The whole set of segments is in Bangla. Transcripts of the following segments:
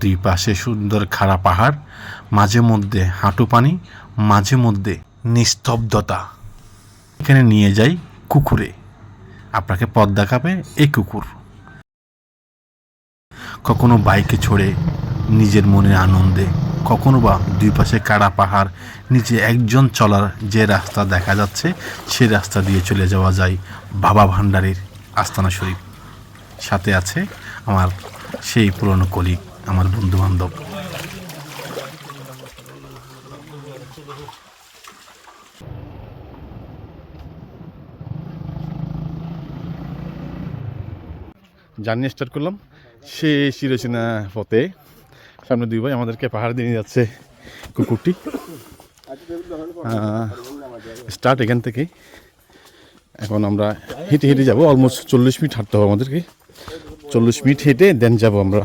দুই পাশে সুন্দর খাড়া পাহাড়, মাঝে মধ্যে হাঁটু পানি, মাঝে মধ্যে নিস্তব্ধতা। এখানে নিয়ে যাই কুকুরে। আপনাকে পথ দেখাবে এই কুকুর। কখনো বাইকে ছড়ে নিজের মনের আনন্দে, কখনো বা দুই পাশে কাড়া পাহাড়, নিচে একজন চলার যে রাস্তা দেখা যাচ্ছে, সে রাস্তা দিয়ে চলে যাওয়া যায় বাবা ভান্ডারের আস্তানা শরীফ। সাথে আছে আমার সেই পুরনো কলিগ। আমার বন্ধু বান্ধব জার্নি স্টার্ট করলাম। সে চিরচেনা পথে। সামনে দুই ভাই আমাদেরকে পাহাড় দিয়ে যাচ্ছে কুকুরটি। স্টার্ট এখান থেকে। এখন আমরা হেঁটে হেঁটে যাব। অলমোস্ট চল্লিশ মিনিট হাঁটতে হবে আমাদেরকে। চল্লিশ মিনিট হেঁটে দেন যাব আমরা।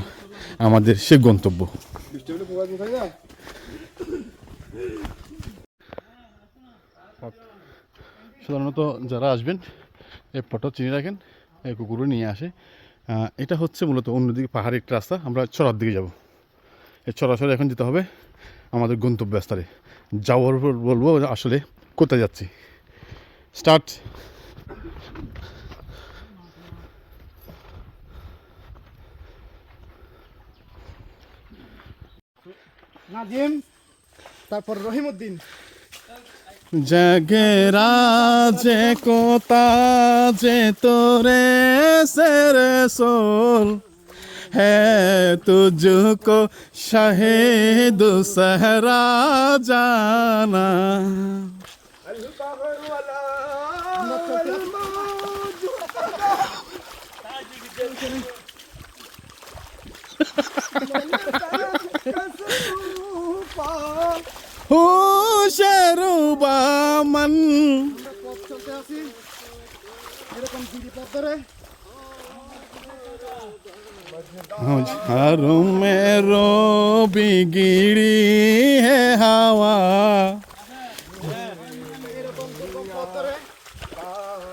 আমাদের সে গন্তব্য। সাধারণত যারা আসবেন, এই ফটো চিনে রাখেন, এই কুকুরও নিয়ে আসে। এটা হচ্ছে মূলত অন্যদিকে পাহাড়ি একটা রাস্তা, আমরা চড়ার দিকে যাব। এই চড়াচড়ে এখন যেতে হবে আমাদের গন্তব্য গন্তব্যস্থলে। যাওয়ার বলব আসলে কোথায় যাচ্ছি। স্টার্ট। নাজিম তারপর রহিমউদ্দিন जगे राजे कोता जे तोरे सर सोल है तुझको शहीद सहरा जाना হুশরুবা মন পথ চলতে আছি এরকম দিদি পথ ধরে झारों में रो बिगड़ी है हवा এরকম দুর্গম পথ ধরে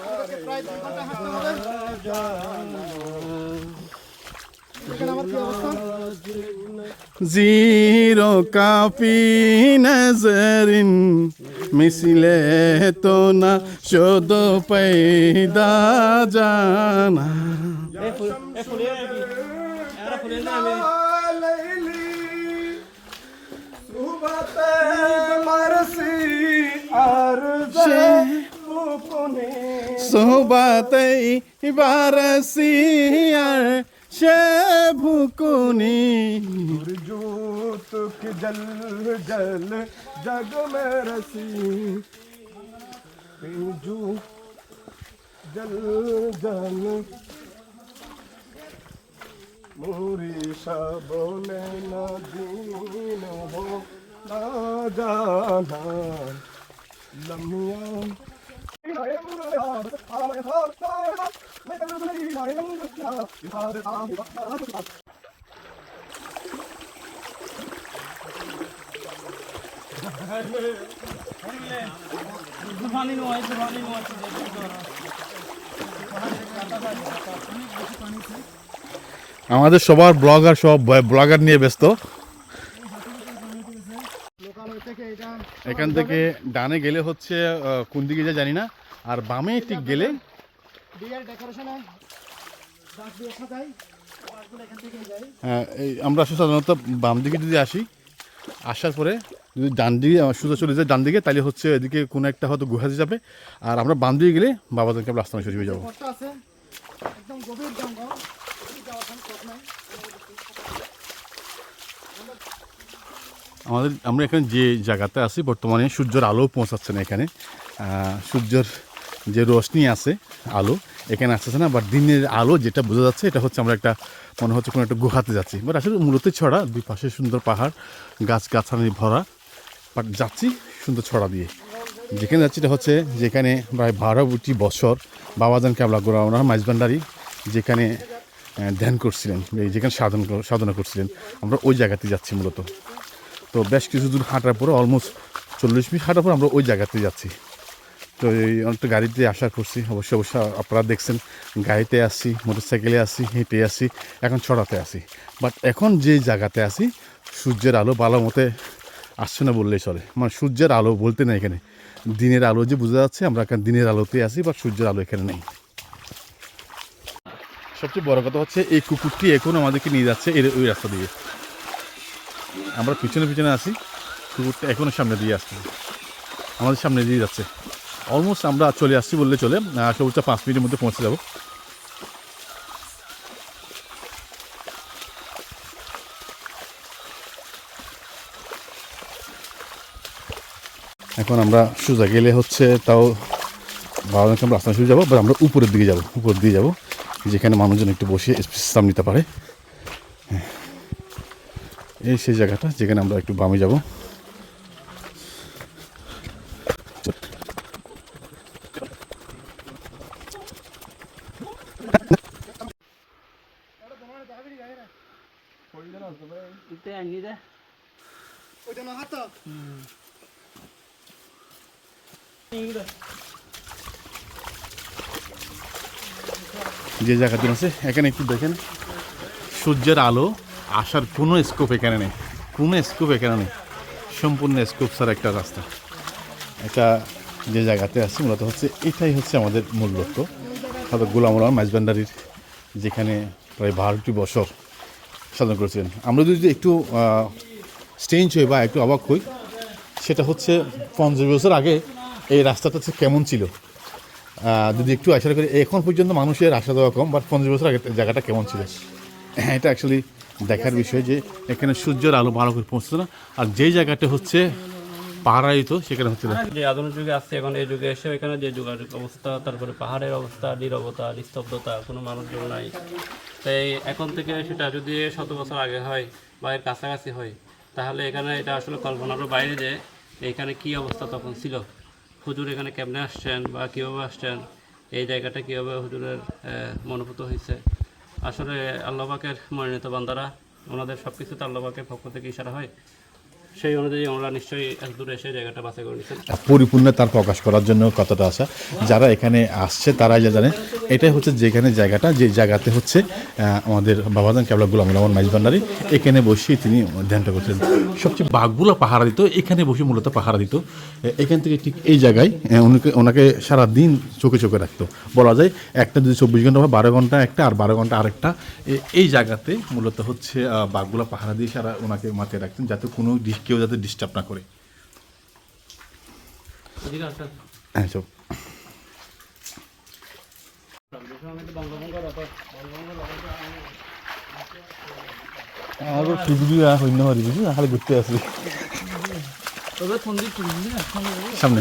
আমাদেরকে প্রায় দুই ঘন্টা হাঁটতে হবে এখানে আমার কি অবস্থা زیرو کافی نظرین مثل تو نا شد پیدا جانا সোবাত বারসি আর সে ভুকুনি کہ جل جل جگ میں رسی۔ جو جل جل۔ موری شبوں نے نہ دین ہو نہ جانا لمحہ۔ আমাদের সবার ব্লগার সব ব্লগার নিয়ে ব্যস্ত। এখান থেকে ডানে গেলে হচ্ছে কোন দিকে যা জানি না। আর বামে ঠিক গেলে এই আমরা সাধারণত বাম দিকে যদি আসি আসার পরে যদি ডান দিকে সোজা চলে যায় ডান দিকে তাহলে হচ্ছে এদিকে কোনো একটা হয়তো গুহাতে যাবে। আর আমরা বাম দিকে গেলে বাবাদেরকে আমরা আস্তানা শরীফে যাব। আমাদের আমরা এখানে যে জায়গাতে আছি বর্তমানে সূর্যের আলো পৌঁছাচ্ছে না এখানে। সূর্যের যে রোশনি আছে আলো এখানে আসতেছে না বাট দিনের আলো যেটা বোঝা যাচ্ছে, এটা হচ্ছে আমরা একটা, মনে হচ্ছে কোনো একটা গুহাতে যাচ্ছি। বাট আসলে মূলত ছড়া, দুই পাশে সুন্দর পাহাড়, গাছ গাছালি ভরা বাট যাচ্ছি সুন্দর ছড়া দিয়ে। যেখানে যাচ্ছি এটা হচ্ছে যেখানে প্রায় বারোটি বছর বাবাজান ক্যাবলা গোড়া ওনার মাইজবান্ডারি যেখানে ধ্যান করছিলেন যেখানে সাধন সাধনা করছিলেন। আমরা ওই জায়গাতে যাচ্ছি মূলত। তো বেশ কিছু দূর হাঁটার পরে অলমোস্ট চল্লিশ মিনিট হাঁটার পর আমরা ওই জায়গাতে যাচ্ছি। তো এই অনেকটা গাড়িতে আশা করছি অবশ্যই অবশ্যই আপনারা দেখছেন, গাড়িতে আসছি মোটরসাইকেলে আসছি হেঁটে আসছি এখন ছড়াতে আসি। বাট এখন যে জায়গাতে আসি, সূর্যের আলো ভালো মতে আসছে না বললেই চলে। মানে সূর্যের আলো বলতে না এখানে। দিনের আলো যে বোঝা যাচ্ছে, আমরা এখন দিনের আলোতে আসি বা সূর্যের আলো এখানে নেই। সবচেয়ে বড় কথা হচ্ছে, এই কুকুরটি এখন আমাদেরকে নিয়ে যাচ্ছে এর, ওই রাস্তা দিয়ে। আমরা পিছনে পিছনে আসি, কুকুরটা এখনও সামনে দিয়ে আসছে। আমাদের সামনে দিয়ে যাচ্ছে। অলমোস্ট আমরা চলে আসছি বললে চলে। সবুজটা পাঁচ মিনিটের মধ্যে পৌঁছে যাব। এখন আমরা সোজা গেলে হচ্ছে তাও বারো আমরা রাস্তা শুরু যাব বা আমরা উপরের দিকে যাব উপর দিয়ে যাব, যেখানে মানুষজন একটু বসে বিশ্রাম নিতে পারে। হ্যাঁ। এই সেই জায়গাটা যেখানে আমরা একটু বামে যাব। যে জায়গাটি আছে, এখানে একটু দেখেন। সূর্যের আলো আসার কোনো স্কোপ এখানে নেই। কোনো স্কোপ এখানে নেই। সম্পূর্ণ স্কোপ ছাড়া একটা রাস্তা। এটা যে জায়গাতে আছে, মূলত হচ্ছে এটাই হচ্ছে আমাদের মূল লক্ষ্য। হয়তো গোলাম রহমান মাইজবান্ডারির যেখানে প্রায় বারোটি বছর সাধন করেছিলেন। আমরা যদি একটু স্টেঞ্জ হই বা একটু অবাক হই, সেটা হচ্ছে পঞ্চাশ বছর আগে এই রাস্তাটা কেমন ছিল? যদি একটু আশা করি, এখন পর্যন্ত মানুষের আসা দেওয়া কম বাট পঞ্চাশ বছর আগে জায়গাটা কেমন ছিল? এটা অ্যাকচুয়ালি দেখার বিষয় যে এখানে সূর্যের আলো ভালো করে পৌঁছতো না। আর যেই জায়গাটা হচ্ছে পাহাড়ায়িত সেখানে হচ্ছে যে আধুনিক যুগে আসছে, এখন এই যুগে এসে এখানে যে যোগাযোগ অবস্থা, তারপরে পাহাড়ের অবস্থা, নিরবতা, নিস্তব্ধতা, কোনো মানুষজন নাই। তাই এখন থেকে সেটা যদি শত বছর আগে হয় বা এর কাছাকাছি হয় তাহলে এখানে এটা আসলে কল্পনারও বাইরে যে এখানে কি অবস্থা তখন ছিল। হুজুর এখানে কেমনে আসছেন বা কীভাবে আসছেন? এই জায়গাটা কীভাবে হুজুরের মনোভূত হয়েছে? আসলে আল্লাহবাকের মনোনীত বান্দারা, ওনাদের সব কিছুতে আল্লাহবাকের পক্ষ থেকে ইশারা হয়। সেই অনুযায়ী ওনারা নিশ্চয়ই এত দূরে জায়গাটা করে নিচ্ছেন। পরিপূর্ণ তার প্রকাশ করার জন্য কতটা আসা যারা এখানে আসছে, তারাই যা জানে এটাই হচ্ছে যেখানে জায়গাটা, যে জায়গাতে হচ্ছে আমাদের বাবাদান কেবলা গুলাম রহমান মাইজ ভান্ডারি। এখানে বসে তিনি ধ্যানটা করছেন। সবচেয়ে বাঘগুলো পাহারা দিত, এখানে বসে মূলত পাহারা দিত। এখান থেকে ঠিক এই জায়গায় উনাকে, ওনাকে সারা দিন চোখে চোখে রাখতো। বলা যায়, একটা যদি চব্বিশ ঘণ্টা বা বারো ঘণ্টা একটা, আর বারো ঘণ্টা আরেকটা। এই জায়গাতে মূলত হচ্ছে বাঘগুলো পাহারা দিয়ে সারা ওনাকে মাথায় রাখতেন, যাতে কোনো ডিস- কেউ যাতে ডিস্টার্ব না করে। হ্যাঁ সব খালি ঘুরতে আসি সামনে।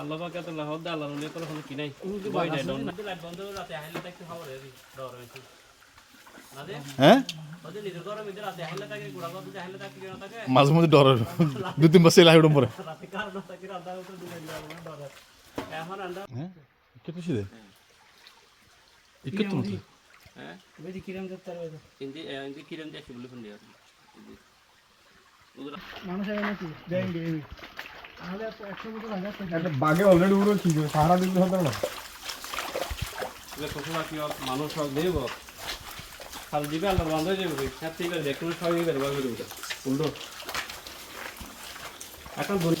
আল্লাহ পাকে কোনো কি নাই? ভয় নাই লাইট বন্ধ করে রাতে আইলে দেখতে খবর হইবি ডর হইছে না দে হ্যাঁ কি মাঝে মধ্যে ডর দু তিন বছর লাইট পরে রাতে কার না থাকে রাতে তো হ্যাঁ। দে মতো হ্যাঁ? কিরম করতে পারবে ইন্দি ইন্দি কিরম দিয়ে বলে ফোন দিয়া মানুষ আগে নাকি? দেন একটা বাঘে অলরেডি উড়ো ছিল সাহারা দিতে হবে না। পশুরা কি মানুষ হোক দেব? খাল দিবে আল্লাহ বন্ধ হয়ে যাবে হ্যাঁ ঠিক দেখুন দিবে উল্টো। এখন বাইরে